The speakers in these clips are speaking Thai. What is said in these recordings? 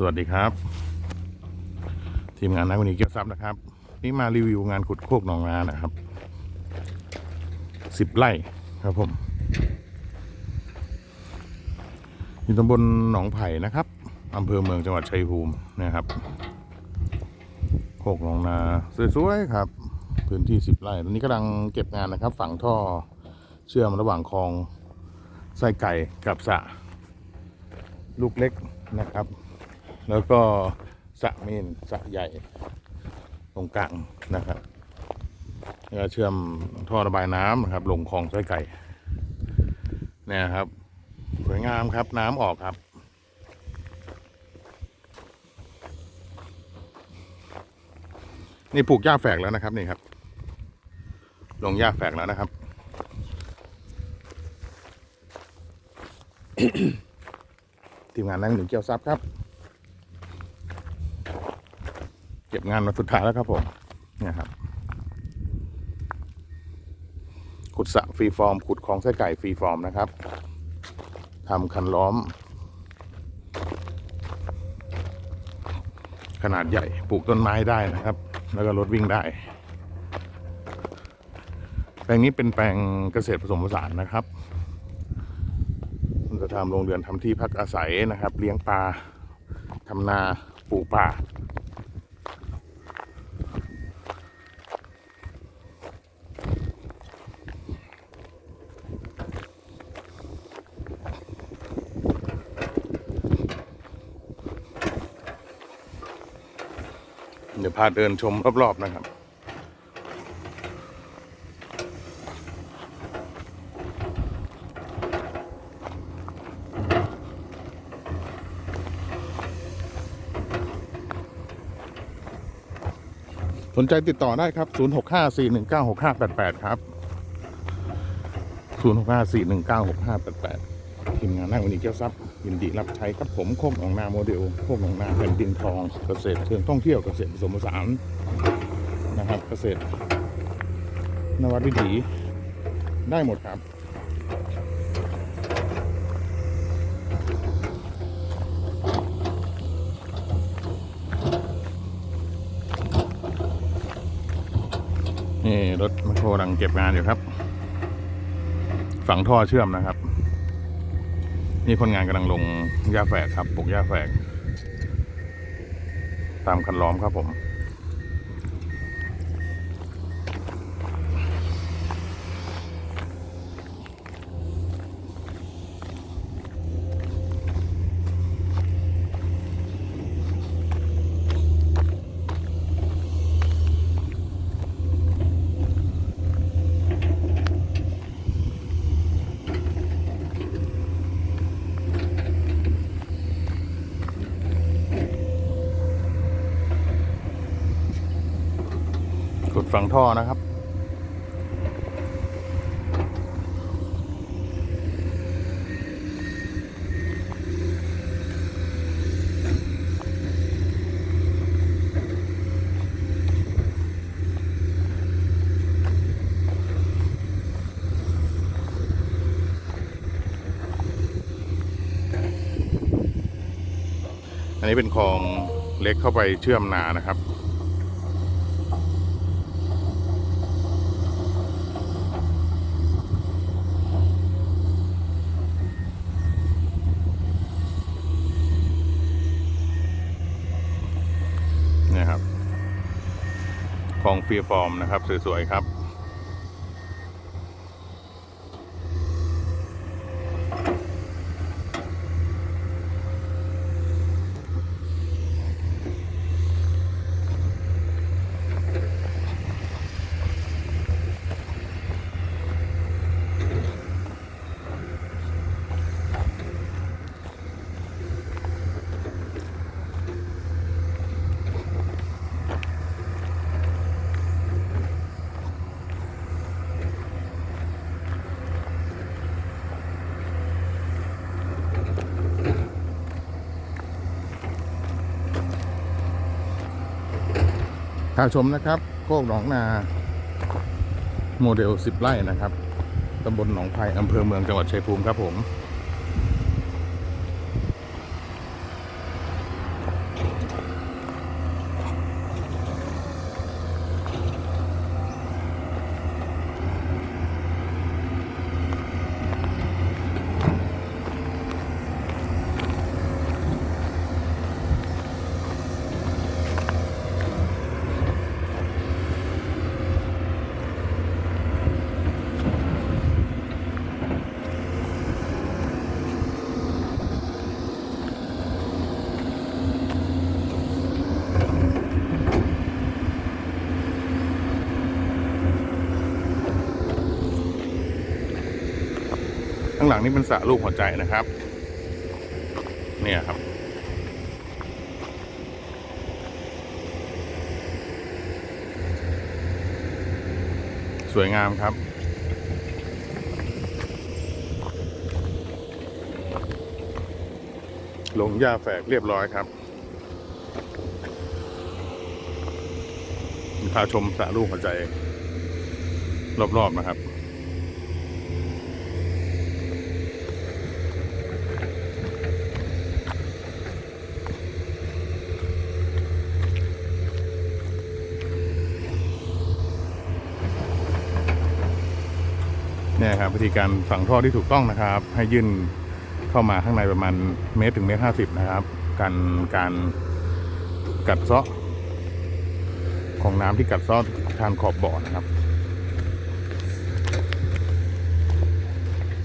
สวัสดีครับ ทีมงานนักวันนี้เกียรติทรัพย์นะครับ นี่มารีวิวงานขุดโคกหนองนานะครับสิบไร่ครับผมอยู่ตำบลหนองไผ่นะครับอำเภอเมืองจังหวัดชัยภูมินะครับโคกหนองนาสวยๆครับ พื้นที่สิบไร่ตอนนี้กำลังเก็บงานนะครับ ฝังท่อเชื่อมระหว่างคลองไส้ไก่กับสระลูกเล็กนะครับ แล้วก็สะเมนสะใหญ่ตรงกลางนะครับแล้วก็เชื่อมท่อระบายน้ำนะครับ ลงคลองไส้ไก่เนี่ยครับ สวยงามครับน้ำออกครับนี่ปลูกหญ้าแฝกแล้วนะครับนี่ครับ ลงหญ้าแฝกแล้วนะครับ ทีมงานนั่งหนึ่งเกี่ยวซับครับ เก็บงานมาสุดท้ายแล้วครับผมเนี่ยครับ ขุดสระฟรีฟอร์ม ขุดคลองไส้ไก่ฟรีฟอร์มนะครับทำคันล้อม ขนาดใหญ่ปลูกต้นไม้ได้นะครับ แล้วก็รถวิ่งได้ แปลงนี้เป็นแปลงเกษตรผสมผสานนะครับจะทำโรงเรือนทำที่พักอาศัยนะครับ เลี้ยงปลาทำนาปลูกป่า พาเดินชมรอบ ๆ นะครับ สนใจติดต่อได้ครับ 0654196588 ครับ 0654196588 ทีมงานนั่งวันนี้เจ้าทรัพย์ ยินดีรับใช้ครับผมโคกหนองนาโมเดลโคกหนองนาแผ่นดินทองเกษตรเชิงท่องเที่ยวเกษตรผสมผสานนะครับเกษตร นวัตวิถีได้หมดครับนี่รถมคโครังเก็บงานอยู่ครับ ฝังท่อเชื่อมนะครับ นี่คนงานกำลังลงหญ้าแฝกครับปลูกหญ้าแฝก ตามคันล้อมครับผม ฝั่งท่อนะครับ อันนี้เป็นคลองเล็กเข้าไปเชื่อมนานะครับ เนี่ยครับคล องฟรีฟอร์มนะครับ สวย ๆ ครับ พาชมนะครับ โคกหนองนา โมเดล 10 ไร่นะครับตำบลหนองไผ่อำเภอเมืองจังหวัดชัยภูมิครับผมางหลังนี่เป็นสระรูปหัวใจนะครับ เนี่ยครับ สวยงามครับลงหญ้าแฝกเรียบร้อยครับพาชมสระลูกหัวใจ รอบ ๆ นะครับ วิธีการฝังท่อที่ถูกต้องนะครับ ให้ยื่นเข้ามาข้างในประมาณเมตรถึงเมตรห้าสิบนะครับ การการกัดเซาะของน้ำที่กัดเซาะทานขอบบ่อนะครับ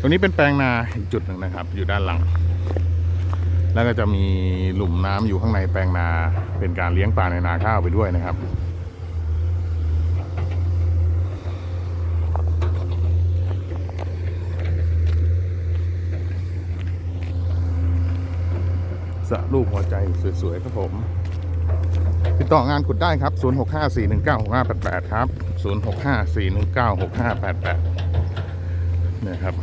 ตรงนี้เป็นแปลงนาอีกจุดหนึ่งนะครับ อยู่ด้านหลัง แล้วก็จะมีหลุมน้ำอยู่ข้างในแปลงนาเป็นการเลี้ยงปลาในนาข้าวไปด้วยนะครับ สะลูกหัวใจสวยๆครับผมติดต่องานขุดได้ครับ 0654196588 ครับ 0654196588เนี่ยครับ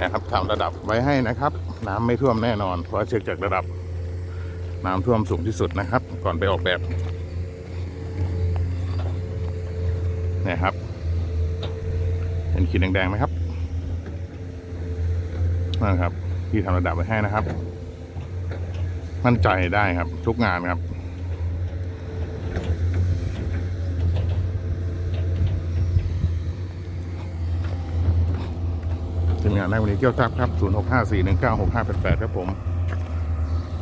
นะครับทำระดับไว้ให้นะครับ น้ำไม่ท่วมแน่นอน เพราะเช็คจากระดับ น้ำท่วมสูงที่สุดนะครับ ก่อนไปออกแบบเนี่ยครับ เห็นขีดแดงๆไหมครับ นั่นครับที่ทำระดับไว้ให้นะครับ มั่นใจได้ครับ ทุกงานครับทีมงานได้วันนี้เกี่ยวทรัพย์ครับ 0654196588 ครับผม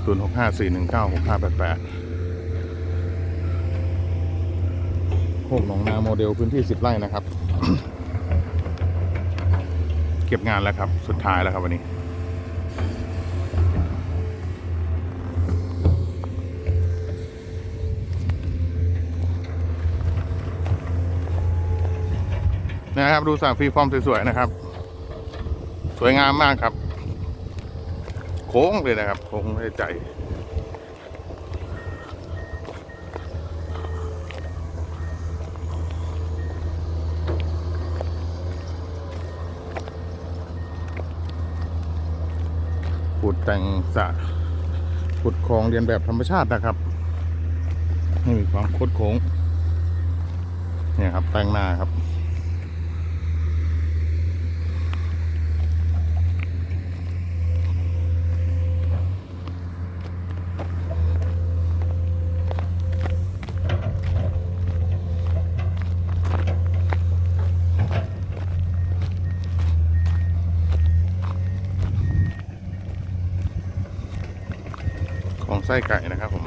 0654196588โคกหนองนาโมเดลพื้นที่ 10 ไร่นะครับ เก็บงานแล้วครับ สุดท้ายแล้วครับวันนี้ นะครับ ดูสระฟรีฟอร์มสวยๆนะครับ สวยงามมากครับ โค้งเลยนะครับโค้งได้ใจขุดแต่งสระขุดคลองเรียนแบบธรรมชาตินะครับให้มีความโคดโค้งเนี่ยครับแต่งหน้าครับ ส้ไก่นะครับผม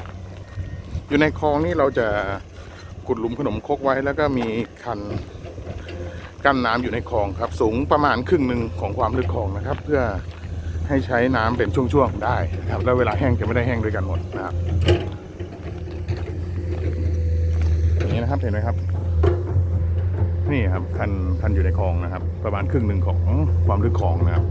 อยู่ในคลองนี่เราจะขุดหลุมขนมคกไว้แล้วก็มีคันกั้นน้ำอยู่ในคลองครับ สูงประมาณครึ่งหนึ่งของความลึกคลองนะครับ เพื่อให้ใช้น้ำเป็นช่วงๆได้นะครับ แล้วเวลาแห้งจะไม่ได้แห้งด้วยกันหมดนะครับอย่างนี้นะครับเห็นไหมครับ นี่ครับคันคันอยู่ในคลองนะครับ ประมาณครึ่งหนึ่งของความลึกคลองนะครับ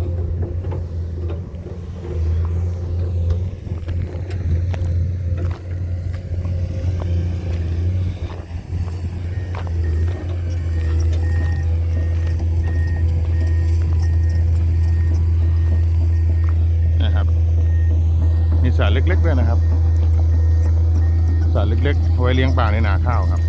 มีสระเล็กๆด้วยนะครับสระเล็กๆ ไว้เลี้ยงปลาในนาข้าวครับ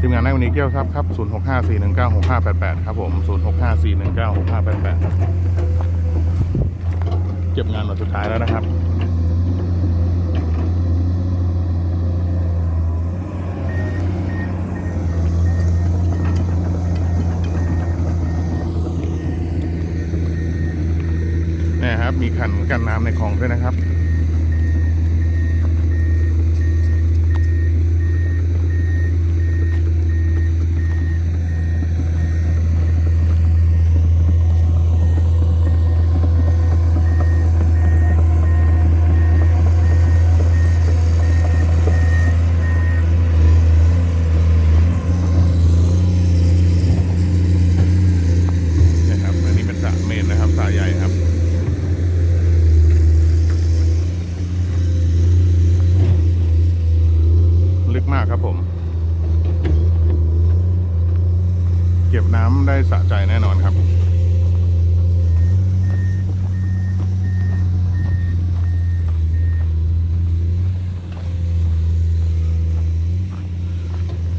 ทีมงานในวันนี้เกี่ยวทรัพย์ครับ 0654196588 ครับผม 0654196588 เก็บงานวันสุดท้ายแล้วนะครับนี่ครับ มีขันกันน้ำในคลองด้วยนะครับ ก็บน้ำได้สะใจแน่นอนครับ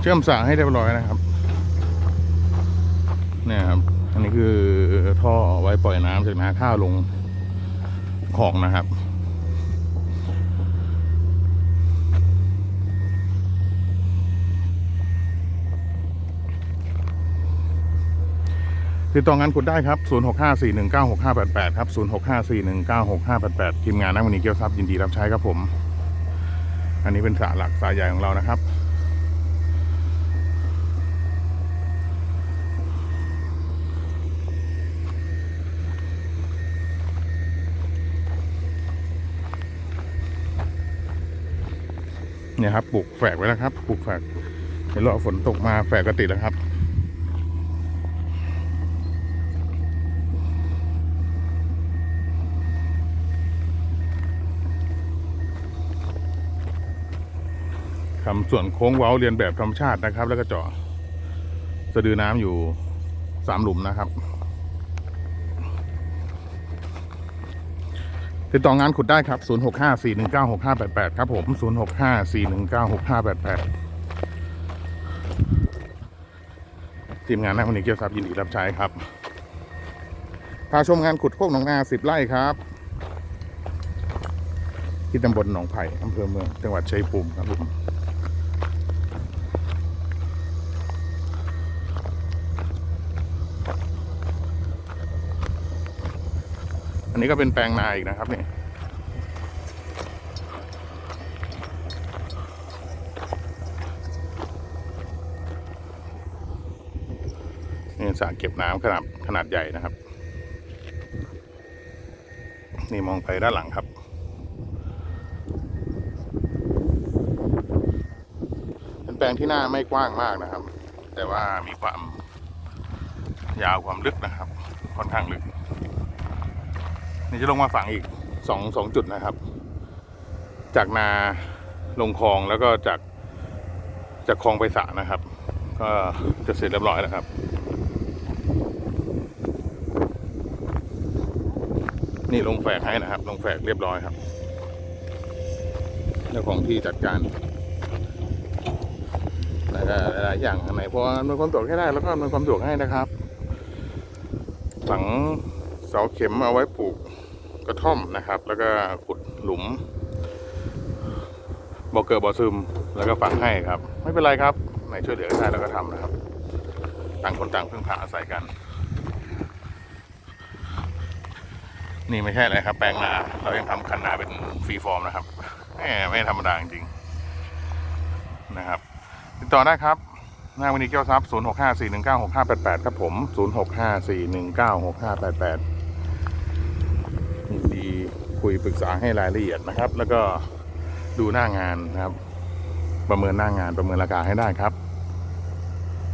เชื่อมสายให้เรียบร้อยนะครับ เนี่ยครับ อันนี้คือท่อไว้ปล่อยน้ำจากนาข้าวลงคลองนะครับ ติดต่องานขุดได้ครับ 0654196588 ครับ 0654196588 ทีมงานนักมณีเกี่ยวทรัพย์ยินดีรับใช้ครับผม อันนี้เป็นสาหลักสายใหญ่ของเรานะครับเนี่ยครับปลูกแฝกไว้แล้วครับปลูกแฝกเดี๋ยวรอฝนตกมาแฝกก็ติดแล้วครับ ทำส่วนโค้งเว้าเรียนแบบธรรมชาตินะครับ แล้วก็เจาะสะดือน้ำอยู่สามหลุมนะครับ ติดต่องานขุดได้ครับ 0654196588 ครับผม 0654196588 ทีมงานนักวันนี้เกี่ยวทรัพย์ยินดีรับใช้ครับ พาชมงานขุดโคกหนองนาสิบไร่ครับที่ตำบลหนองไผ่อำเภอเมือง จังหวัดชัยภูมิครับผม อันนี้ก็เป็นแปลงนาอีกนะครับเนี่ยนี่สระเก็บน้ำขนาดขนาดใหญ่นะครับ นี่มองไปด้านหลังครับ เป็นแปลงที่หน้าไม่กว้างมากนะครับ แต่ว่ามีความยาวความลึกนะครับ ค่อนข้างลึก นี่จะลงมาฝังอีกสองสองจุดนะครับ จากนาลงคลองแล้วก็จากจากคลองไปสระนะครับ ก็จะเสร็จเรียบร้อยแล้วครับ นี่ลงแฝกให้นะครับ ลงแฝกเรียบร้อยครับเจ้าของที่จัดการแล้วก็หลายๆอย่างอันไหนพออำนวยความสะดวกให้ได้แล้วก็อำนความสะดวกให้นะครับ ฝังาเข็มเอาไว้ปลูกกระท่อมนะครับ แล้วก็ขุดหลุมบ่อเกิดบ่อซึมแล้วก็ฝังให้ครับ ไม่เป็นไรครับไหนช่วยเหลือได้แล้วก็ทำนะครับ ต่างคนต่างพึ่งพาอาศัยกัน นี่ไม่ใช่อะไรครับ แปลงนาเรายังทำคันนาเป็นฟรีฟอร์มนะครับแหมไม่ธรรมดาจริงๆนะครับ ติดต่อได้ครับหน้าวันนี้เกี้ยวทรัพย์ 0 6 5 4 1 9 6 5 8 8 ครับผม 0 คุยปรึกษาให้รายละเอียดนะครับ แล้วก็ดูหน้างานนะครับ ประเมินหน้างานประเมินราคาให้ได้ครับ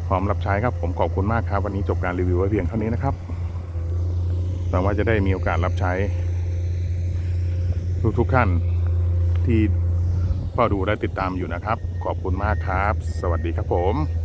พร้อมรับใช้ครับผมขอบคุณมากครับ วันนี้จบการรีวิวไว้เพียงเท่านี้นะครับหวังว่าจะได้มีโอกาสรับใช้ ทุกๆท่านที่เฝ้าดูและติดตามอยู่นะครับ ขอบคุณมากครับ สวัสดีครับผม